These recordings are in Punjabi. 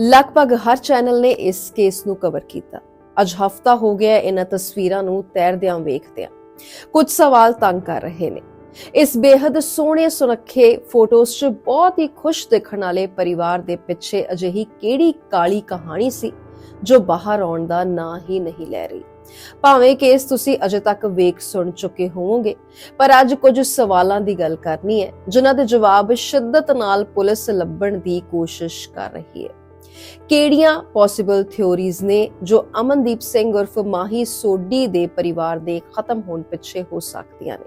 ਲਗਭਗ ਹਰ ਚੈਨਲ ਨੇ ਇਸ ਕੇਸ ਨੂੰ ਕਵਰ ਕੀਤਾ। ਅੱਜ ਹਫਤਾ ਹੋ ਗਿਆ ਇਹਨਾਂ ਤਸਵੀਰਾਂ ਨੂੰ ਤੈਰਦਿਆਂ ਵੇਖਦਿਆਂ। ਕੁਝ ਸਵਾਲ ਤੰਗ ਕਰ ਰਹੇ ਨੇ। ਇਸ ਬੇहद ਸੋਹਣੇ ਸੁਨੱਖੇ ਫੋਟੋਜ਼ 'ਚ ਬਹੁਤ ਹੀ ਖੁਸ਼ ਦਿਖਣ ਵਾਲੇ ਪਰਿਵਾਰ ਦੇ ਪਿੱਛੇ ਅਜਿਹੀ ਕਿਹੜੀ ਕਾਲੀ ਕਹਾਣੀ ਸੀ ਜੋ ਬਾਹਰ ਆਉਣ ਦਾ ਨਾਂ ਹੀ ਨਹੀਂ ਲੈ ਰਹੀ? ਭਾਵੇਂ ਕੇਸ ਤੁਸੀਂ ਅਜੇ ਤੱਕ ਵੇਖ ਸੁਣ ਚੁੱਕੇ ਹੋਵੋਗੇ, ਪਰ ਅੱਜ ਕੁਝ ਸਵਾਲਾਂ ਦੀ ਗੱਲ ਕਰਨੀ ਹੈ, ਜਿਨ੍ਹਾਂ ਦੇ ਜਵਾਬ ਸ਼ਿੱਦਤ ਨਾਲ ਪੁਲਿਸ ਲੱਭਣ ਦੀ ਕੋਸ਼ਿਸ਼ ਕਰ ਰਹੀ ਹੈ। ਕਿਹੜੀਆਂ ਪੋਸੀਬਲ ਥਿਉਰੀਜ਼ ਨੇ ਜੋ ਅਮਨਦੀਪ ਸਿੰਘ ਉਰਫ ਮਾਹੀ ਸੋਢੀ ਦੇ ਪਰਿਵਾਰ ਦੇ ਖਤਮ ਹੋਣ ਪਿੱਛੇ ਹੋ ਸਕਦੀਆਂ ਨੇ?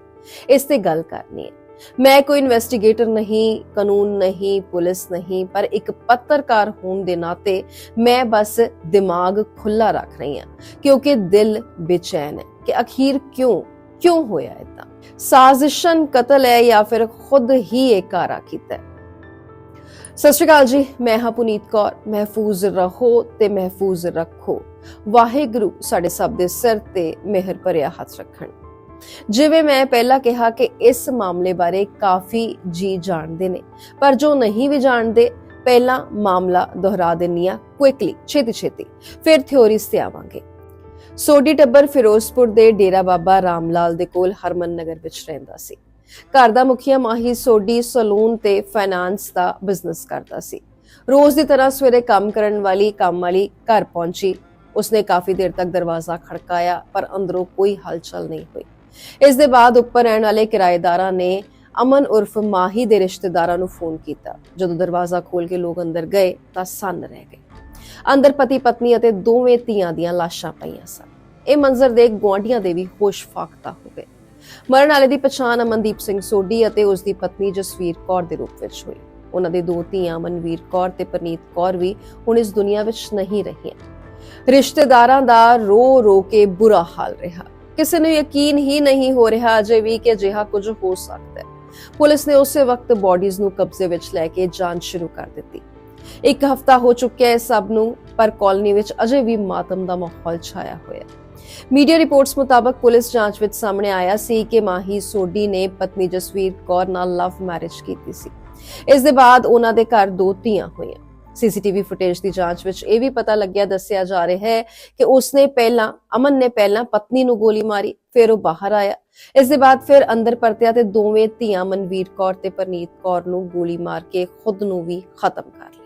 ਇਸ ਤੇ ਗੱਲ ਕਰਨੀ ਹੈ। ਮੈਂ ਕੋਈ ਇਨਵੈਸਟੀਗੇਟਰ ਨਹੀਂ, ਕਾਨੂੰਨ ਨਹੀਂ, ਪੁਲਿਸ ਨਹੀਂ, ਪਰ ਇੱਕ ਪੱਤਰਕਾਰ ਹੋਣ ਦੇ ਨਾਤੇ ਮੈਂ ਬਸ ਦਿਮਾਗ ਖੁੱਲਾ ਰੱਖ ਰਹੀ ਹਾਂ, ਕਿਉਂਕਿ ਦਿਲ ਬੇਚੈਨ ਹੈ ਕਿ ਅਖੀਰ ਕਿਉਂ ਕਿਉਂ ਹੋਇਆ ਇਦਾਂ ਸਾਜ਼ਿਸ਼ਨ ਕਤਲ ਹੈ ਜਾਂ ਫਿਰ ਖੁਦ ਹੀ ਇਹ ਕਾਰਾ ਕੀਤਾ ਸਤਿ ਸ਼੍ਰੀ ਅਕਾਲ ਜੀ, ਮੈਂ ਹਾਂ ਪੁਨੀਤ ਕੌਰ। ਮਹਿਫੂਜ਼ ਰਹੋ ਤੇ ਮਹਿਫੂਜ਼ ਰੱਖੋ। ਵਾਹਿਗੁਰੂ ਸਾਡੇ ਸਭ ਦੇ ਸਿਰ ਤੇ ਮਿਹਰ ਭਰਿਆ ਹੱਥ ਰੱਖਣ। ਜਿਵੇਂ ਮੈਂ ਪਹਿਲਾਂ ਕਿਹਾ ਕਿ ਇਸ ਮਾਮਲੇ ਬਾਰੇ ਕਾਫੀ ਜੀ ਜਾਣਦੇ ਨੇ, ਪਰ ਜੋ ਨਹੀਂ ਵੀ ਜਾਣਦੇ, ਪਹਿਲਾਂ ਮਾਮਲਾ ਦੁਹਰਾ ਦਿੰਨੀ ਆ ਕੁਇਕਲੀ ਛੇਤੀ ਛੇਤੀ। ਫਿਰ ਥਿਉਰੀਜ਼ ਤੇ ਆਵਾਂਗੇ। ਸੋਢੀ ਟੱਬਰ ਫਿਰੋਜ਼ਪੁਰ ਦੇ ਡੇਰਾ ਬਾਬਾ ਰਾਮਲਾਲ ਦੇ ਕੋਲ ਹਰਮਨ ਨਗਰ ਵਿੱਚ ਰਹਿੰਦਾ ਸੀ। ਘਰ ਦਾ ਮੁਖੀਆ ਮਾਹੀ ਸੋਢੀ ਸਲੂਨ ਤੇ ਫਾਈਨਾਂਸ ਦਾ ਬਿਜ਼ਨਸ ਕਰਦਾ ਸੀ। ਰੋਜ਼ ਦੀ ਤਰ੍ਹਾਂ ਸਵੇਰੇ ਕੰਮ ਕਰਨ ਵਾਲੀ, ਕੰਮ ਵਾਲੀ ਘਰ ਪਹੁੰਚੀ। ਉਸਨੇ ਕਾਫੀ ਦੇਰ ਤੱਕ ਦਰਵਾਜ਼ਾ ਖੜਕਾਇਆ, ਪਰ ਅੰਦਰੋਂ ਕੋਈ ਹਲਚਲ ਨਹੀਂ ਹੋਈ। ਇਸ ਦੇ ਬਾਅਦ ਉੱਪਰ ਰਹਿਣ ਵਾਲੇ ਕਿਰਾਏਦਾਰਾਂ ਨੇ ਅਮਨ ਉਰਫ ਮਾਹੀ ਦੇ ਰਿਸ਼ਤੇਦਾਰਾਂ ਨੂੰ ਫੋਨ ਕੀਤਾ। ਜਦੋਂ ਦਰਵਾਜ਼ਾ ਖੋਲ ਕੇ ਲੋਕ ਅੰਦਰ ਗਏ ਤਾਂ ਸੰਨ ਰਹਿ ਗਏ। ਅੰਦਰ ਪਤੀ ਪਤਨੀ ਅਤੇ ਦੋਵੇਂ ਧੀਆਂ ਦੀਆਂ ਲਾਸ਼ਾਂ ਪਈਆਂ ਸਨ। ਇਹ ਮੰਜ਼ਰ ਦੇਖ ਗੁਆਂਢੀਆਂ ਦੇ ਵੀ ਹੋਸ਼ ਫਾਕਤਾ ਹੋ ਗਏ। ਮਰਨ ਵਾਲੇ ਦੀ ਪਛਾਣ ਅਮਨਦੀਪ ਸਿੰਘ ਸੋਢੀ ਅਤੇ ਉਸ ਦੀ ਪਤਨੀ ਜਸਵੀਰ ਕੌਰ ਦੇ ਰੂਪ ਵਿੱਚ ਹੋਈ। ਉਹਨਾਂ ਦੇ ਦੋ ਧੀਆਂ ਮਨਵੀਰ ਕੌਰ ਤੇ ਪ੍ਰਨੀਤ ਕੌਰ ਵੀ ਹੁਣ ਇਸ ਦੁਨੀਆ ਵਿੱਚ ਨਹੀਂ ਰਹੀਆਂ। ਰਿਸ਼ਤੇਦਾਰਾਂ ਦਾ ਰੋ ਰੋ ਕੇ ਬੁਰਾ ਹਾਲ ਰਿਹਾ। ਕਿਸੇ ਨੂੰ ਯਕੀਨ ਹੀ ਨਹੀਂ ਹੋ ਰਿਹਾ ਅਜੇ ਵੀ ਕਿ ਅਜਿਹਾ ਕੁਝ ਹੋ ਸਕਦਾ ਹੈ। ਪੁਲਿਸ ਨੇ ਉਸੇ ਵਕਤ ਬਾਡੀਜ਼ ਨੂੰ ਕਬਜ਼ੇ ਵਿੱਚ ਲੈ ਕੇ ਜਾਂਚ ਸ਼ੁਰੂ ਕਰ ਦਿੱਤੀ। ਇੱਕ ਹਫਤਾ ਹੋ ਚੁੱਕਿਆ ਹੈ ਸਭ ਨੂੰ, ਪਰ ਕਾਲਨੀ ਵਿੱਚ ਅਜੇ ਵੀ ਮਾਤਮ ਦਾ ਮਾਹੌਲ ਛਾਇਆ ਹੋਇਆ ਹੈ। ਮੀਡੀਆ ਰਿਪੋਰਟਸ ਮੁਤਾਬਕ ਪੁਲਿਸ ਜਾਂਚ ਵਿੱਚ ਸਾਹਮਣੇ ਆਇਆ ਸੀ ਕਿ ਮਾਹੀ ਸੋਢੀ ਨੇ ਪਤਨੀ ਜਸਵੀਰ ਕੌਰ ਨਾਲ ਲਵ ਮੈਰਿਜ ਕੀਤੀ ਸੀ। ਇਸ ਦੇ ਬਾਅਦ ਉਹਨਾਂ ਦੇ ਘਰ ਦੋ ਧੀਆਂ ਹੋਈਆਂ। ਸੀਸੀਟੀਵੀ ਫੁਟੇਜ ਦੀ ਜਾਂਚ ਵਿੱਚ ਇਹ ਵੀ ਪਤਾ ਲੱਗਿਆ, ਦੱਸਿਆ ਜਾ ਰਿਹਾ ਹੈ ਕਿ ਉਸਨੇ ਪਹਿਲਾਂ, ਅਮਨ ਨੇ ਪਹਿਲਾਂ ਪਤਨੀ ਨੂੰ ਗੋਲੀ ਮਾਰੀ, ਫਿਰ ਉਹ ਬਾਹਰ ਆਇਆ। ਇਸ ਦੇ ਬਾਅਦ ਫਿਰ ਅੰਦਰ ਪਰਤਿਆ ਤੇ ਦੋਵੇਂ ਧੀਆਂ ਮਨਵੀਰ ਕੌਰ ਤੇ ਪਰਨੀਤ ਕੌਰ ਨੂੰ ਗੋਲੀ ਮਾਰ ਕੇ ਖੁਦ ਨੂੰ ਵੀ ਖਤਮ ਕਰ ਲਿਆ।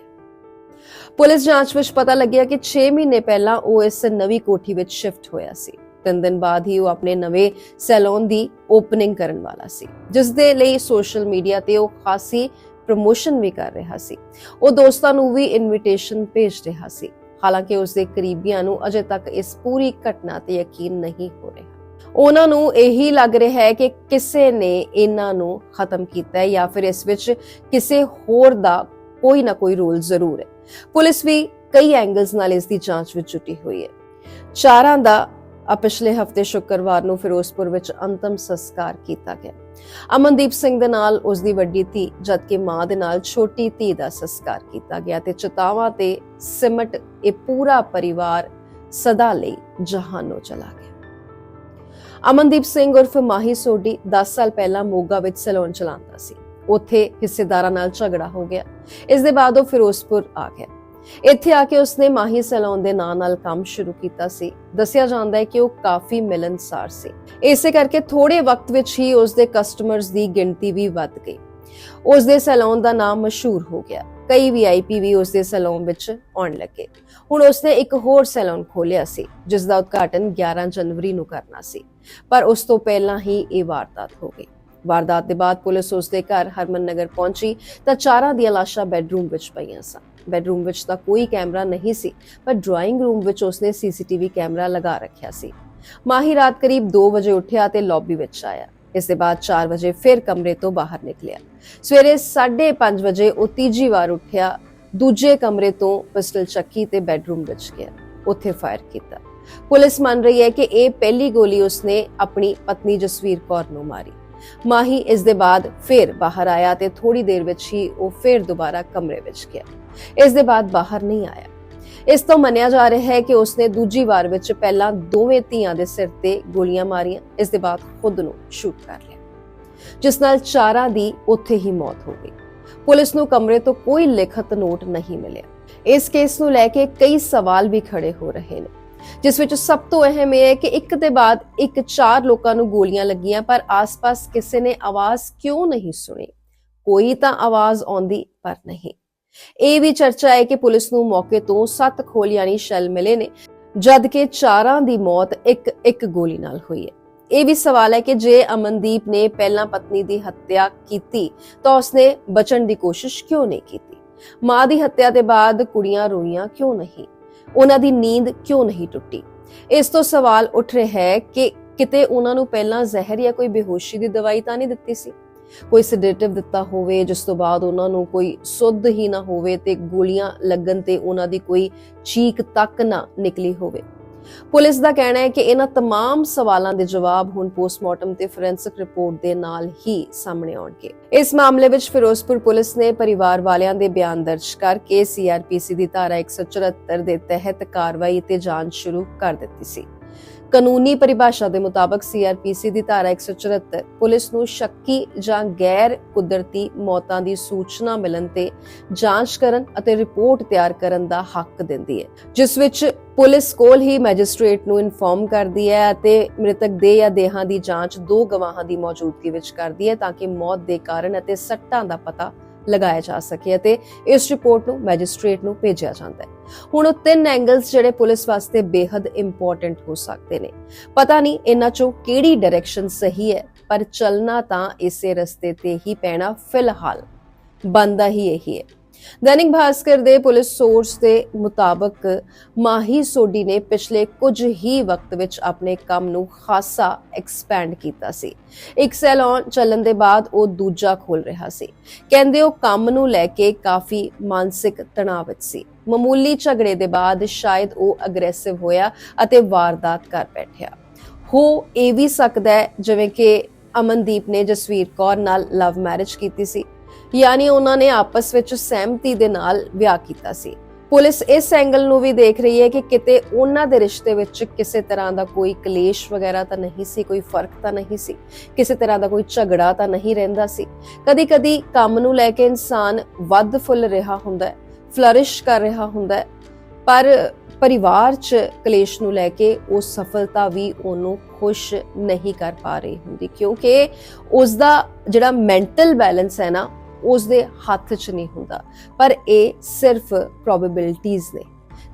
ਪੁਲਿਸ ਜਾਂਚ ਵਿੱਚ ਪਤਾ ਲੱਗਿਆ ਕਿ 6 ਮਹੀਨੇ ਪਹਿਲਾਂ ਉਹ ਇਸ ਨਵੀਂ ਕੋਠੀ ਵਿੱਚ ਸ਼ਿਫਟ ਹੋਇਆ ਸੀ। ਤਿੰਨ ਦਿਨ ਬਾਅਦ ਹੀ ਉਹ ਆਪਣੇ ਨਵੇਂ ਸੈਲੂਨ ਦੀ ਓਪਨਿੰਗ ਕਰਨ ਵਾਲਾ ਸੀ। ਜਿਸ ਦੇ ਲਈ ਸੋਸ਼ਲ ਮੀਡੀਆ ਤੇ ਉਹ ਖਾਸੀ ਪ੍ਰਮੋਸ਼ਨ ਵੀ ਕਰ ਰਿਹਾ ਸੀ। ਉਹ ਦੋਸਤਾਂ ਨੂੰ ਵੀ ਇਨਵੀਟੇਸ਼ਨ ਭੇਜ ਰਿਹਾ ਸੀ। ਹਾਲਾਂਕਿ ਉਸ ਦੇ ਕਰੀਬੀਆਂ ਨੂੰ ਅਜੇ ਤੱਕ ਇਸ ਪੂਰੀ ਘਟਨਾ ਤੇ ਯਕੀਨ ਨਹੀਂ ਹੋ ਰਿਹਾ। ਉਹਨਾਂ ਨੂੰ ਇਹੀ ਲੱਗ ਰਿਹਾ ਹੈ ਕਿ ਕਿਸੇ ਨੇ ਇਹਨਾਂ ਨੂੰ ਖਤਮ ਕੀਤਾ ਹੈ ਜਾਂ ਫਿਰ ਇਸ ਵਿੱਚ ਕਿਸੇ ਹੋਰ ਦਾ ਕੋਈ ਨਾ ਕੋਈ ਰੋਲ ਜ਼ਰੂਰ ਹੈ। ਪੁਲਿਸ ਵੀ ਕਈ ਐਂਗਲਸ ਨਾਲ ਇਸ ਦੀ ਜਾਂਚ ਵਿੱਚ ਜੁਟੀ ਹੋਈ ਹੈ। ਚਾਰਾਂ ਦਾ ਆ ਪਿਛਲੇ ਹਫ਼ਤੇ ਸ਼ੁੱਕਰਵਾਰ ਨੂੰ ਫਿਰੋਜ਼ਪੁਰ ਵਿੱਚ ਅੰਤਮ ਸੰਸਕਾਰ ਕੀਤਾ ਗਿਆ। ਅਮਨਦੀਪ ਸਿੰਘ ਦੇ ਨਾਲ ਉਸ ਦੀ ਵੱਡੀ ਧੀ, ਜਦਕਿ ਮਾਂ ਦੇ ਨਾਲ ਛੋਟੀ ਧੀ ਦਾ ਸੰਸਕਾਰ ਕੀਤਾ ਗਿਆ ਤੇ ਚਤਾਵਾ ਤੇ ਸਿਮਟ ਇਹ ਪੂਰਾ ਪਰਿਵਾਰ ਸਦਾ ਲਈ ਜਹਾਨੋਂ ਚਲਾ ਗਿਆ। ਅਮਨਦੀਪ ਸਿੰਘ ਉਰਫ ਮਾਹੀ ਸੋਢੀ 10 ਸਾਲ ਪਹਿਲਾਂ ਮੋਗਾ ਵਿੱਚ ਸੈਲੂਨ ਚਲਾਉਂਦਾ ਸੀ। ਉੱਥੇ ਹਿੱਸੇਦਾਰਾਂ ਨਾਲ ਝਗੜਾ ਹੋ ਗਿਆ। ਇਸ ਦੇ ਬਾਅਦ ਉਹ ਫਿਰੋਜ਼ਪੁਰ ਆ ਗਿਆ। ਇੱਥੇ ਆ ਕੇ ਉਸਨੇ ਮਾਹੀ ਸੈਲੂਨ ਦੇ ਨਾਂ ਨਾਲ ਕੰਮ ਸ਼ੁਰੂ ਕੀਤਾ ਸੀ। ਦੱਸਿਆ ਜਾਂਦਾ ਹੈ ਕਿ ਉਹ ਕਾਫੀ ਮਿਲਨਸਾਰ ਸੀ। ਇਸੇ ਕਰਕੇ ਥੋੜੇ ਵਕਤ ਵਿੱਚ ਹੀ ਉਸਦੇ ਕਸਟਮਰਸ ਦੀ ਗਿਣਤੀ ਵੀ ਵੱਧ ਗਈ। ਉਸਦੇ ਸੈਲੂਨ ਦਾ ਨਾਮ ਮਸ਼ਹੂਰ ਹੋ ਗਿਆ। ਕਈ ਵੀਆਈਪੀ ਵੀ ਉਸਦੇ ਸੈਲੂਨ ਵਿੱਚ ਆਉਣ ਲੱਗੇ। ਹੁਣ ਉਸਨੇ ਇੱਕ ਹੋਰ ਸੈਲੂਨ ਖੋਲ੍ਹਿਆ ਸੀ ਜਿਸ ਦਾ ਉਦਘਾਟਨ 11 ਜਨਵਰੀ ਨੂੰ ਕਰਨਾ ਸੀ। ਪਰ ਉਸ ਤੋਂ ਪਹਿਲਾਂ ਹੀ ਇਹ ਵਾਰਦਾਤ ਹੋ ਗਈ। ਵਾਰਦਾਤ ਦੇ ਬਾਅਦ ਪੁਲਿਸ ਉਸ ਦੇ ਘਰ ਹਰਮਨ ਨਗਰ ਪਹੁੰਚੀ ਤਾਂ ਚਾਰਾਂ ਦੀਆਂ ਲਾਸ਼ਾਂ ਬੈੱਡਰੂਮ ਵਿੱਚ ਪਈਆਂ ਸਨ। ਬੈੱਡਰੂਮ ਵਿੱਚ ਤਾਂ ਕੋਈ ਕੈਮਰਾ ਨਹੀਂ ਸੀ, ਪਰ ਡਰਾਇੰਗ ਰੂਮ ਵਿੱਚ ਉਸਨੇ ਸੀਸੀਟੀਵੀ ਕੈਮਰਾ ਲਗਾ ਰੱਖਿਆ ਸੀ। ਮਾਹੀ ਰਾਤ ਕਰੀਬ 2 ਵਜੇ ਉੱਠਿਆ ਤੇ ਲੌਬੀ ਵਿੱਚ ਆਇਆ। ਇਸ ਦੇ ਬਾਅਦ 4 ਵਜੇ ਫਿਰ ਕਮਰੇ ਤੋਂ ਬਾਹਰ ਨਿਕਲਿਆ। ਸਵੇਰੇ 5:30 ਵਜੇ ਉਹ ਤੀਜੀ ਵਾਰ ਉੱਠਿਆ, ਦੂਜੇ ਕਮਰੇ ਤੋਂ ਪਿਸਟਲ ਚੱਕੀ ਤੇ ਬੈੱਡਰੂਮ ਵਿੱਚ ਗਿਆ, ਉੱਥੇ ਫਾਇਰ ਕੀਤਾ। ਪੁਲਿਸ ਮੰਨ ਰਹੀ ਹੈ ਕਿ ਇਹ ਪਹਿਲੀ ਗੋਲੀ ਉਸਨੇ ਆਪਣੀ ਪਤਨੀ ਜਸਵੀਰ ਕੌਰ ਨੂੰ ਮਾਰੀ। ਮਾਹੀ ਇਸ ਦੇ ਬਾਅਦ ਫਿਰ ਬਾਹਰ ਆਇਆ ਤੇ ਥੋੜੀ ਦੇਰ ਵਿੱਚ ਹੀ ਉਹ ਫਿਰ ਦੁਬਾਰਾ ਕਮਰੇ ਵਿੱਚ ਗਿਆ। ਇਸ ਦੇ ਬਾਅਦ ਬਾਹਰ ਨਹੀਂ ਆਇਆ। ਇਸ ਤੋਂ ਮੰਨਿਆ ਜਾ ਰਿਹਾ ਹੈ ਕਿ ਉਸਨੇ ਦੂਜੀ ਵਾਰ ਵਿੱਚ ਪਹਿਲਾਂ ਦੋਵੇਂ ਧੀਆਂ ਦੇ ਸਿਰ ਤੇ ਗੋਲੀਆਂ ਮਾਰੀਆਂ। ਇਸ ਦੇ ਬਾਅਦ ਖੁਦ ਨੂੰ ਸ਼ੂਟ ਕਰ ਲਿਆ। ਜਿਸ ਨਾਲ ਚਾਰਾਂ ਦੀ ਉੱਥੇ ਹੀ ਮੌਤ ਹੋ ਗਈ। ਪੁਲਿਸ ਨੂੰ ਕਮਰੇ ਤੋਂ ਕੋਈ ਲਿਖਤ ਨੋਟ ਨਹੀਂ ਮਿਲਿਆ। ਇਸ ਕੇਸ ਨੂੰ ਲੈ ਕੇ ਕਈ ਸਵਾਲ ਵੀ ਖੜੇ ਹੋ ਰਹੇ ਨੇ। ਜਿਸ ਵਿੱਚ ਸਭ ਤੋਂ ਅਹਿਮ ਇਹ ਹੈ ਕਿ ਇੱਕ ਦੇ ਬਾਅਦ ਇੱਕ ਚਾਰ ਲੋਕਾਂ ਨੂੰ ਗੋਲੀਆਂ ਲੱਗੀਆਂ, ਪਰ ਆਸ-ਪਾਸ ਕਿਸੇ ਨੇ ਆਵਾਜ਼ ਕਿਉਂ ਨਹੀਂ ਸੁਣੀ? ਕੋਈ ਤਾਂ ਆਵਾਜ਼ ਆਉਂਦੀ, ਪਰ ਨਹੀਂ। ਇਹ ਵੀ ਚਰਚਾ ਹੈ ਕਿ ਪੁਲਿਸ ਨੂੰ ਮੌਕੇ ਤੋਂ ਸੱਤ ਖੋਲ ਯਾਨੀ ਸ਼ੈਲ ਮਿਲੇ ਨੇ ਜਦ ਕਿ ਚਾਰਾਂ ਦੀ ਮੌਤ ਇੱਕ ਇੱਕ ਗੋਲੀ ਨਾਲ ਹੋਈ ਹੈ। ਇਹ ਵੀ ਸਵਾਲ ਹੈ ਕਿ ਜੇ ਅਮਨਦੀਪ ਨੇ ਪਹਿਲਾਂ ਪਤਨੀ ਦੀ ਹੱਤਿਆ ਕੀਤੀ, ਤਾਂ ਉਸਨੇ ਬਚਣ ਦੀ ਕੋਸ਼ਿਸ਼ ਕਿਉਂ ਨਹੀਂ ਕੀਤੀ? ਮਾਂ ਦੀ ਹੱਤਿਆ ਦੇ ਬਾਅਦ ਕੁੜੀਆਂ ਰੋਈਆਂ ਕਿਉਂ ਨਹੀਂ? ਉਹਨਾਂ ਦੀ ਨੀਂਦ ਕਿਉਂ ਨਹੀਂ ਟੁੱਟੀ? ਇਸ ਤੋਂ ਸਵਾਲ ਉੱਠ ਰਿਹਾ ਹੈ ਕਿ ਕਿਤੇ ਉਹਨਾਂ ਨੂੰ ਪਹਿਲਾਂ ਜ਼ਹਿਰ ਜਾਂ ਕੋਈ ਬੇਹੋਸ਼ੀ ਦੀ ਦਵਾਈ ਤਾਂ ਨਹੀਂ ਦਿੱਤੀ ਸੀ? ਕੋਈ ਸੈਡੇਟਿਵ ਦਿੱਤਾ ਹੋਵੇ, ਜਿਸ ਤੋਂ ਬਾਅਦ ਉਹਨਾਂ ਨੂੰ ਕੋਈ ਸੁੱਧ ਹੀ ਨਾ ਹੋਵੇ ਤੇ ਗੋਲੀਆਂ ਲੱਗਣ ਤੇ ਉਹਨਾਂ ਦੀ ਕੋਈ ਚੀਕ ਤੱਕ ਨਾ ਨਿਕਲੀ ਹੋਵੇ। ਪੁਲਿਸ ਦਾ ਕਹਿਣਾ ਹੈ ਕਿ ਇਹਨਾਂ तमाम ਸਵਾਲਾਂ ਦੇ ਜਵਾਬ ਹੁਣ ਪੋਸਟਮਾਰਟਮ ਤੇ ਫੋਰੈਂਸਿਕ ਰਿਪੋਰਟ ਦੇ ਨਾਲ ਹੀ ਸਾਹਮਣੇ ਆਉਣਗੇ ਇਸ ਮਾਮਲੇ ਵਿੱਚ ਫਿਰੋਜ਼ਪੁਰ ਪੁਲਿਸ ਨੇ ਪਰਿਵਾਰ ਵਾਲਿਆਂ ਦੇ ਬਿਆਨ ਦਰਜ ਕਰਕੇ ਸੀਆਰਪੀਸੀ ਦੀ ਧਾਰਾ 174 ਦੇ ਤਹਿਤ ਕਾਰਵਾਈ ਤੇ ਜਾਂਚ ਸ਼ੁਰੂ ਕਰ ਦਿੱਤੀ ਸੀ ਕਾਨੂੰਨੀ ਪਰਿਭਾਸ਼ਾ ਦੇ ਮੁਤਾਬਕ ਸੀਆਰਪੀਸੀ ਦੀ ਧਾਰਾ 174 ਪੁਲਿਸ ਨੂੰ ਸ਼ੱਕੀ ਜਾਂ ਗੈਰ ਕੁਦਰਤੀ ਮੌਤਾਂ ਦੀ ਸੂਚਨਾ ਮਿਲਣ ਤੇ ਜਾਂਚ ਕਰਨ ਅਤੇ ਰਿਪੋਰਟ ਤਿਆਰ ਕਰਨ ਦਾ ਹੱਕ ਦਿੰਦੀ ਹੈ, ਜਿਸ ਵਿੱਚ ਪੁਲਿਸ ਕੋਲ ਹੀ ਮੈਜਿਸਟ੍ਰੇਟ ਨੂੰ ਇਨਫੋਰਮ ਕਰਦੀ ਹੈ ਅਤੇ ਮ੍ਰਿਤਕ ਦੇ ਜਾਂ ਦੇਹਾਂ ਦੀ ਜਾਂਚ ਦੋ ਗਵਾਹਾਂ ਦੀ ਮੌਜੂਦਗੀ ਵਿੱਚ ਕਰਦੀ ਹੈ ਤਾਂ ਕਿ ਮੌਤ ਦੇ ਕਾਰਨ ਅਤੇ ਸੱਟਾਂ ਦਾ ਪਤਾ ਲਗਾਇਆ ਜਾ ਸਕੇ ਅਤੇ ਇਸ ਰਿਪੋਰਟ ਨੂੰ ਮੈਜਿਸਟ੍ਰੇਟ ਨੂੰ ਭੇਜਿਆ ਜਾਂਦਾ ਹੈ। ਹੁਣ ਉਹ ਤਿੰਨ ਐਂਗਲਸ ਜਿਹੜੇ ਪੁਲਿਸ ਵਾਸਤੇ ਬੇहद ਇੰਪੋਰਟੈਂਟ ਹੋ ਸਕਦੇ ਨੇ। ਪਤਾ ਨਹੀਂ ਇਹਨਾਂ ਚੋਂ ਕਿਹੜੀ ਡਾਇਰੈਕਸ਼ਨ ਸਹੀ ਹੈ, ਪਰ ਚੱਲਣਾ ਤਾਂ ਇਸੇ ਰਸਤੇ ਤੇ ਹੀ ਪੈਣਾ ਫਿਲਹਾਲ। ਬੰਦਾ ਹੀ ਇਹੀ ਹੈ। ਦੈਨਿਕ ਭਾਸਕਰ ਦੇ ਪੁਲਿਸ ਸੋਰਸ ਦੇ ਮੁਤਾਬਕ ਮਾਹੀ ਸੋਢੀ ਨੇ ਪਿਛਲੇ ਕੁਝ ਹੀ ਵਕਤ ਵਿੱਚ ਆਪਣੇ ਕੰਮ ਨੂੰ ਖਾਸਾ ਐਕਸਪੈਂਡ ਕੀਤਾ ਸੀ। ਇੱਕ ਸੈਲੂਨ ਚੱਲਣ ਦੇ ਬਾਅਦ ਉਹ ਦੂਜਾ ਖੋਲ ਰਿਹਾ ਸੀ। ਕਹਿੰਦੇ ਉਹ ਕੰਮ ਨੂੰ ਲੈ ਕੇ ਕਾਫੀ ਮਾਨਸਿਕ ਤਣਾਅ ਵਿੱਚ ਸੀ। ਮਾਮੂਲੀ ਝਗੜੇ ਦੇ ਬਾਅਦ ਸ਼ਾਇਦ ਉਹ ਅਗਰੈਸਿਵ ਹੋਇਆ ਅਤੇ ਵਾਰਦਾਤ ਕਰ ਬੈਠਿਆ। ਹੋ ਇਹ ਵੀ ਸਕਦਾ ਹੈ ਜਿਵੇਂ ਕਿ ਅਮਨਦੀਪ ਨੇ ਜਸਵੀਰ ਕੌਰ ਨਾਲ ਲਵ ਮੈਰਿਜ ਕੀਤੀ ਸੀ। ਯਾਨੀ ਉਹਨਾਂ ਨੇ ਆਪਸ ਵਿੱਚ ਸਹਿਮਤੀ ਦੇ ਨਾਲ ਵਿਆਹ ਕੀਤਾ ਸੀ। ਪੁਲਿਸ ਇਸ ਐਂਗਲ ਨੂੰ ਵੀ ਦੇਖ ਰਹੀ ਹੈ ਕਿ ਕਿਤੇ ਉਹਨਾਂ ਦੇ ਰਿਸ਼ਤੇ ਵਿੱਚ ਕਿਸੇ ਤਰ੍ਹਾਂ ਦਾ ਕੋਈ ਕਲੇਸ਼ ਵਗੈਰਾ ਤਾਂ ਨਹੀਂ ਸੀ, ਕੋਈ ਫ਼ਰਕ ਤਾਂ ਨਹੀਂ ਸੀ, ਕਿਸੇ ਤਰ੍ਹਾਂ ਦਾ ਕੋਈ ਝਗੜਾ ਤਾਂ ਨਹੀਂ ਰਹਿੰਦਾ ਸੀ। ਕਦੀ-ਕਦੀ ਕੰਮ ਨੂੰ ਲੈ ਕੇ ਇਨਸਾਨ ਵੱਧ ਫੁੱਲ ਰਿਹਾ ਹੁੰਦਾ ਹੈ ਫਲਰਿਸ਼ ਕਰ ਰਿਹਾ ਹੁੰਦਾ ਹੈ, ਪਰ ਪਰਿਵਾਰ 'ਚ ਕਲੇਸ਼ ਨੂੰ ਲੈ ਕੇ ਉਹ ਸਫਲਤਾ ਵੀ ਉਹਨੂੰ ਖੁਸ਼ ਨਹੀਂ ਕਰ ਪਾ ਰਹੀ ਹੁੰਦੀ, ਕਿਉਂਕਿ ਉਸ ਦਾ ਜਿਹੜਾ ਮੈਂਟਲ ਬੈਲੈਂਸ ਹੈ ਨਾ ਉਸ ਦੇ ਹੱਥ 'ਚ ਨਹੀਂ ਹੁੰਦਾ। ਪਰ ਇਹ ਸਿਰਫ ਪ੍ਰੋਬੇਬਿਲਿਟੀਆਂ ਨੇ।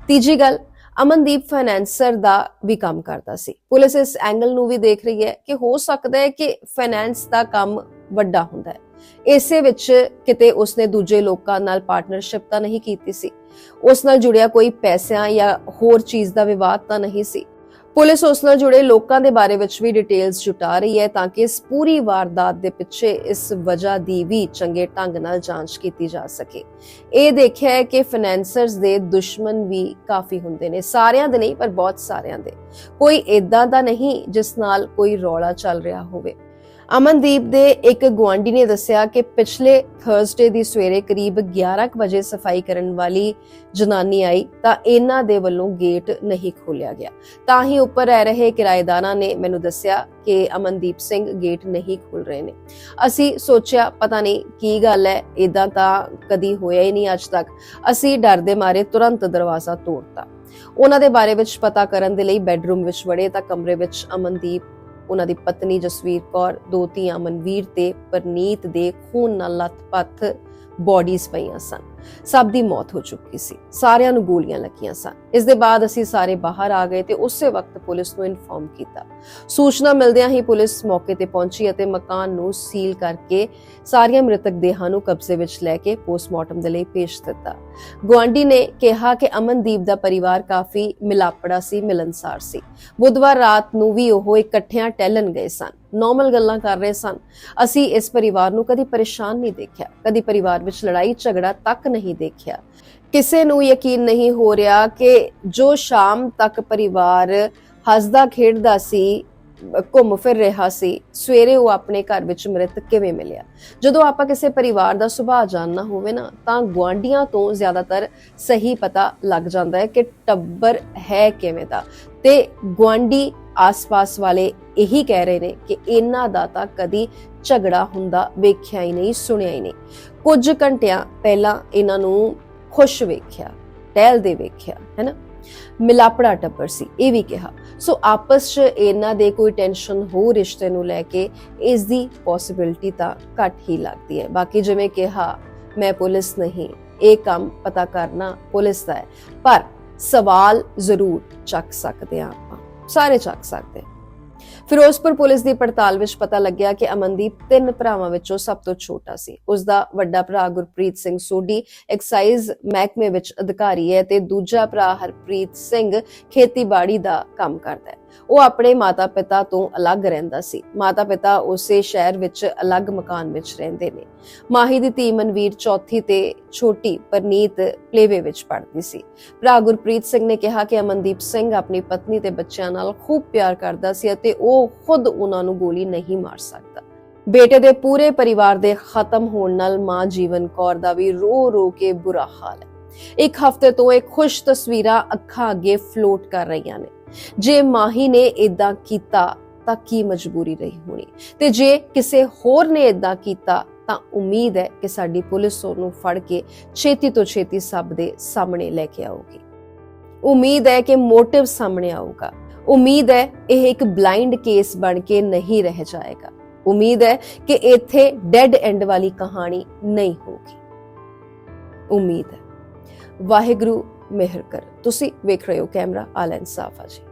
ਤੀਜੀ ਗੱਲ, ਅਮਨਦੀਪ ਫਾਈਨੈਂਸਰ ਦਾ ਵੀ ਕੰਮ ਕਰਦਾ ਸੀ। ਪੁਲਿਸ ਇਸ ਐਂਗਲ ਨੂੰ ਵੀ ਦੇਖ ਰਹੀ ਹੈ ਕਿ ਹੋ ਸਕਦਾ ਹੈ ਕਿ ਫਾਈਨੈਂਸ ਦਾ ਕੰਮ ਵੱਡਾ ਹੁੰਦਾ ਹੈ। ਇਸੇ ਵਿੱਚ ਕਿਤੇ ਉਸਨੇ ਦੂਜੇ ਲੋਕਾਂ ਨਾਲ ਪਾਰਟਨਰਸ਼ਿਪ ਤਾਂ ਨਹੀਂ ਕੀਤੀ ਸੀ। ਉਸ ਨਾਲ ਜੁੜਿਆ ਕੋਈ ਪੈਸਿਆਂ ਜਾਂ ਹੋਰ ਚੀਜ਼ ਦਾ ਵਿਵਾਦ ਤਾਂ ਨਹੀਂ ਸੀ। ਪੁਲਿਸ ਉਸ ਨਾਲ ਜੁੜੇ ਲੋਕਾਂ ਦੇ ਬਾਰੇ ਵਿੱਚ ਵੀ ਡਿਟੇਲਸ ਜੁਟਾ ਰਹੀ ਹੈ ਤਾਂ ਕਿ ਇਸ ਪੂਰੀ ਵਾਰਦਾਤ ਦੇ ਪਿੱਛੇ ਇਸ ਵਜ੍ਹਾ ਦੀ ਵੀ ਚੰਗੇ ਢੰਗ ਨਾਲ ਜਾਂਚ ਕੀਤੀ ਜਾ ਸਕੇ। ਇਹ ਦੇਖਿਆ ਹੈ ਕਿ ਫਾਈਨੈਂਸਰਸ ਦੇ ਦੁਸ਼ਮਣ ਵੀ ਕਾਫੀ ਹੁੰਦੇ ਨੇ, ਸਾਰਿਆਂ ਦੇ ਨਹੀਂ, ਪਰ ਬਹੁਤ ਸਾਰਿਆਂ ਦੇ। ਕੋਈ ਇਦਾਂ ਦਾ ਨਹੀਂ ਜਿਸ ਨਾਲ ਕੋਈ ਰੌਲਾ ਚੱਲ ਰਿਹਾ ਹੋਵੇ। ਅਮਨਦੀਪ ਦੇ ਇੱਕ ਗੁਆਂਢੀ ਨੇ ਦੱਸਿਆ ਕਿ ਪਿਛਲੇ ਥਰਸਡੇ ਦੀ ਸਵੇਰੇ ਕਰੀਬ 11:00 ਵਜੇ ਸਫ਼ਾਈ ਕਰਨ ਵਾਲੀ ਜਨਾਨੀ ਆਈ ਤਾਂ ਇਹਨਾਂ ਦੇ ਵੱਲੋਂ ਗੇਟ ਨਹੀਂ ਖੋਲਿਆ ਗਿਆ। ਤਾਂ ਹੀ ਉੱਪਰ ਰਹਿ ਰਹੇ ਕਿਰਾਏਦਾਰਾਂ ਨੇ ਮੈਨੂੰ ਦੱਸਿਆ ਕਿ ਅਮਨਦੀਪ ਸਿੰਘ ਗੇਟ ਨਹੀਂ ਖੋਲ ਰਹੇ ਨੇ। ਅਸੀਂ ਸੋਚਿਆ, ਪਤਾ ਨਹੀਂ ਕੀ ਗੱਲ ਹੈ ਇਦਾਂ ਤਾਂ ਕਦੀ ਹੋਇਆ ਹੀ ਨਹੀਂ ਅੱਜ ਤੱਕ। ਅਸੀਂ ਡਰ ਦੇ ਮਾਰੇ ਤੁਰੰਤ ਦਰਵਾਜ਼ਾ ਤੋੜਤਾ। ਉਹਨਾਂ ਦੇ ਬਾਰੇ ਵਿੱਚ ਪਤਾ ਕਰਨ ਦੇ ਲਈ ਬੈੱਡਰੂਮ ਵਿੱਚ ਵੜੇ ਤਾਂ ਕਮਰੇ ਵਿੱਚ ਅਮਨਦੀਪ ਉਹਨਾਂ ਦੀ ਪਤਨੀ ਜਸਵੀਰ ਕੌਰ ਦੋ ਧੀਆਂ ਮਨਵੀਰ ਤੇ ਪਰਨੀਤ ਦੇ ਖੂਨ ਨਾਲ ਲੱਥਪੱਥ ਬਾਡੀਜ਼ ਪਈਆਂ ਸਨ। ਸਭ ਦੀ ਮੌਤ ਹੋ ਚੁੱਕੀ ਸੀ। ਸਾਰਿਆਂ ਨੂੰ ਗੋਲੀਆਂ ਲੱਗੀਆਂ ਸਨ। ਇਸ ਦੇ ਬਾਅਦ ਅਸੀਂ ਸਾਰੇ ਬਾਹਰ ਆ ਗਏ ਤੇ ਉਸੇ ਵਕਤ ਪੁਲਿਸ ਨੂੰ ਇਨਫੋਰਮ ਕੀਤਾ। ਸੂਚਨਾ ਮਿਲਦਿਆਂ ਹੀ ਪੁਲਿਸ ਮੌਕੇ ਤੇ ਪਹੁੰਚੀ ਅਤੇ ਮਕਾਨ ਨੂੰ ਸੀਲ ਕਰਕੇ ਸਾਰੀਆਂ ਮ੍ਰਿਤਕ ਦੇਹਾਂ ਨੂੰ ਕਬਜ਼ੇ ਵਿੱਚ ਲੈ ਕੇ ਪੋਸਟਮਾਰਟਮ ਦੇ ਲਈ ਭੇਜ ਦਿੱਤਾ। ਗੁਆਂਢੀ ਨੇ ਕਿਹਾ ਕਿ ਅਮਨਦੀਪ ਦਾ ਪਰਿਵਾਰ ਕਾਫੀ ਮਿਲਾਪੜਾ ਸੀ ਮਿਲਨਸਾਰ ਸੀ। ਬੁੱਧਵਾਰ ਰਾਤ ਨੂੰ ਵੀ ਉਹ ਇਕੱਠਿਆਂ ਟਹਿਲਣ ਗਏ ਸਨ। ਨਾਰਮਲ ਗੱਲਾਂ ਕਰ ਰਹੇ ਸਨ। ਅਸੀਂ ਇਸ ਪਰਿਵਾਰ ਨੂੰ ਕਦੀ ਪਰੇਸ਼ਾਨ ਨਹੀਂ ਦੇਖਿਆ, ਕਦੀ ਪਰਿਵਾਰ ਵਿੱਚ ਲੜਾਈ ਝਗੜਾ ਤੱਕ ਨਹੀਂ ਦੇਖਿਆ। ਕਿਸੇ ਨੂੰ ਯਕੀਨ ਨਹੀਂ ਹੋ ਰਿਹਾ ਕਿ ਜੋ ਸ਼ਾਮ ਤੱਕ ਪਰਿਵਾਰ ਹੱਸਦਾ ਖੇਡਦਾ ਸੀ, ਘੁੰਮ ਫਿਰ ਰਿਹਾ ਸੀ, ਸਵੇਰੇ ਉਹ ਆਪਣੇ ਘਰ ਵਿੱਚ ਮ੍ਰਿਤ ਕਿਵੇਂ ਮਿਲਿਆ? ਜਦੋਂ ਆਪਾਂ ਕਿਸੇ ਪਰਿਵਾਰ ਦਾ ਸੁਭਾਅ ਜਾਣਨਾ ਹੋਵੇ ਨਾ, ਤਾਂ ਗੁਆਂਢੀਆਂ ਤੋਂ ਜ਼ਿਆਦਾਤਰ ਸਹੀ ਪਤਾ ਲੱਗ ਜਾਂਦਾ ਹੈ ਕਿ ਟੱਬਰ ਹੈ ਕਿਵੇਂ ਦਾ। ਤੇ ਗੁਆਂਢੀ ਆਸ-ਪਾਸ ਵਾਲੇ ਇਹੀ ਕਹਿ ਰਹੇ ਨੇ ਕਿ ਇਹਨਾਂ ਦਾ ਤਾਂ ਕਦੀ ਝਗੜਾ ਹੁੰਦਾ ਵੇਖਿਆ ਹੀ ਨਹੀਂ, ਸੁਣਿਆ ਹੀ ਨਹੀਂ। ਕੁਝ ਘੰਟਿਆਂ ਪਹਿਲਾਂ ਇਹਨਾਂ ਨੂੰ ਖੁਸ਼ ਵੇਖਿਆ ਟਹਿਲਦੇ ਵੇਖਿਆ, ਹੈਨਾ? ਮਿਲਾਪੜਾ ਟੱਬਰ ਸੀ, ਇਹ ਵੀ ਕਿਹਾ। ਸੋ ਆਪਸ 'ਚ ਇਹਨਾਂ ਦੇ ਕੋਈ ਟੈਨਸ਼ਨ ਹੋ ਰਿਸ਼ਤੇ ਨੂੰ ਲੈ ਕੇ ਇਸ ਦੀ ਪੋਸਿਬਿਲਿਟੀ ਤਾਂ ਘੱਟ ਹੀ ਲੱਗਦੀ ਹੈ। ਬਾਕੀ ਜਿਵੇਂ ਕਿਹਾ, ਮੈਂ ਪੁਲਿਸ ਨਹੀਂ, ਇਹ ਕੰਮ ਪਤਾ ਕਰਨਾ ਪੁਲਿਸ ਦਾ ਹੈ। ਪਰ ਸਵਾਲ ਜ਼ਰੂਰ ਚੱਕ ਸਕਦੇ ਹਾਂ ਆਪਾਂ, ਸਾਰੇ ਚੱਕ ਸਕਦੇ ਫਿਰੋਜ਼ਪੁਰ ਪੁਲਿਸ ਦੀ ਪੜਤਾਲ ਵਿੱਚ ਪਤਾ ਲੱਗਿਆ ਕਿ ਅਮਨਦੀਪ ਤਿੰਨ ਭਰਾਵਾਂ ਵਿੱਚੋਂ ਸਭ ਤੋਂ ਛੋਟਾ ਸੀ। ਉਸ ਦਾ ਵੱਡਾ ਭਰਾ ਗੁਰਪ੍ਰੀਤ ਸਿੰਘ ਸੋਢੀ, ਐਕਸਾਈਜ਼ ਮਹਿਕਮੇ ਵਿੱਚ ਅਧਿਕਾਰੀ ਹੈ ਤੇ ਦੂਜਾ ਭਰਾ ਹਰਪ੍ਰੀਤ ਸਿੰਘ ਖੇਤੀਬਾੜੀ ਦਾ ਕੰਮ ਕਰਦਾ ਹੈ। ਉਹ ਆਪਣੇ ਮਾਤਾ-ਪਿਤਾ ਤੋਂ ਅਲੱਗ ਰਹਿੰਦਾ ਸੀ। ਮਾਤਾ-ਪਿਤਾ ਉਸੇ ਸ਼ਹਿਰ ਵਿੱਚ ਅਲੱਗ ਮਕਾਨ ਵਿੱਚ ਰਹਿੰਦੇ ਨੇ। ਮਾਹੀ ਦੀ ਧੀ ਮਨਵੀਰ ਚੌਥੀ ਤੇ ਛੋਟੀ ਪਰਨੀਤ ਪਲੇਵੇ ਵਿੱਚ ਪੜ੍ਹਦੀ ਸੀ। ਭਰਾ ਗੁਰਪ੍ਰੀਤ ਸਿੰਘ ਨੇ ਕਿਹਾ ਕਿ ਅਮਨਦੀਪ ਸਿੰਘ ਆਪਣੀ ਪਤਨੀ ਤੇ ਬੱਚਿਆਂ ਨਾਲ ਖੂਬ ਪਿਆਰ ਕਰਦਾ ਸੀ ਅਤੇ ਉਹ ਉਹ ਖੁਦ ਉਹਨਾਂ ਨੂੰ ਗੋਲੀ ਨਹੀਂ ਮਾਰ ਸਕਦਾ। ਬੇਟੇ ਦੇ ਪੂਰੇ ਪਰਿਵਾਰ ਦੇ ਖਤਮ ਹੋਣ ਨਾਲ ਮਾਂ ਜੀਵਨ ਕੌਰ ਦਾ ਵੀ ਰੋ ਰੋ ਕੇ ਬੁਰਾ ਹਾਲ ਹੈ। ਇੱਕ ਹਫ਼ਤੇ ਤੋਂ ਇਹ ਖੁਸ਼ ਤਸਵੀਰਾਂ ਅੱਖਾਂ ਅੱਗੇ ਫਲੋਟ ਕਰ ਰਹੀਆਂ ਨੇ। ਜੇ ਮਾਹੀ ਨੇ ਇਦਾਂ ਕੀਤਾ ਤਾਂ ਕੀ ਮਜਬੂਰੀ ਰਹੀ ਹੋਣੀ? ਤੇ ਜੇ ਕਿਸੇ ਹੋਰ ਨੇ ਇਦਾਂ ਕੀਤਾ ਤਾਂ ਉਮੀਦ ਹੈ ਕਿ ਸਾਡੀ ਪੁਲਿਸ ਉਹਨੂੰ ਫੜ ਕੇ ਛੇਤੀ ਤੋਂ ਛੇਤੀ ਸਭ ਦੇ ਸਾਹਮਣੇ ਲੈ ਕੇ ਆਊਗੀ। ਉਮੀਦ ਹੈ ਕਿ ਮੋਟਿਵ ਸਾਹਮਣੇ ਆਊਗਾ। ਉਮੀਦ ਹੈ ਇਹ ਇੱਕ ਬਲਾਈਂਡ ਕੇਸ ਬਣ ਕੇ ਨਹੀਂ ਰਹਿ ਜਾਏਗਾ ਉਮੀਦ ਹੈ ਕਿ ਇੱਥੇ ਡੈਡ ਐਂਡ ਵਾਲੀ ਕਹਾਣੀ ਨਹੀਂ ਹੋਗੀ ਉਮੀਦ ਹੈ ਵਾਹਿਗੁਰੂ ਮਿਹਰ ਕਰ ਤੁਸੀਂ ਵੇਖ ਰਹੇ ਹੋ ਕੈਮਰਾ ਆਲ ਇਨਸਾਫ ਆ ਜੀ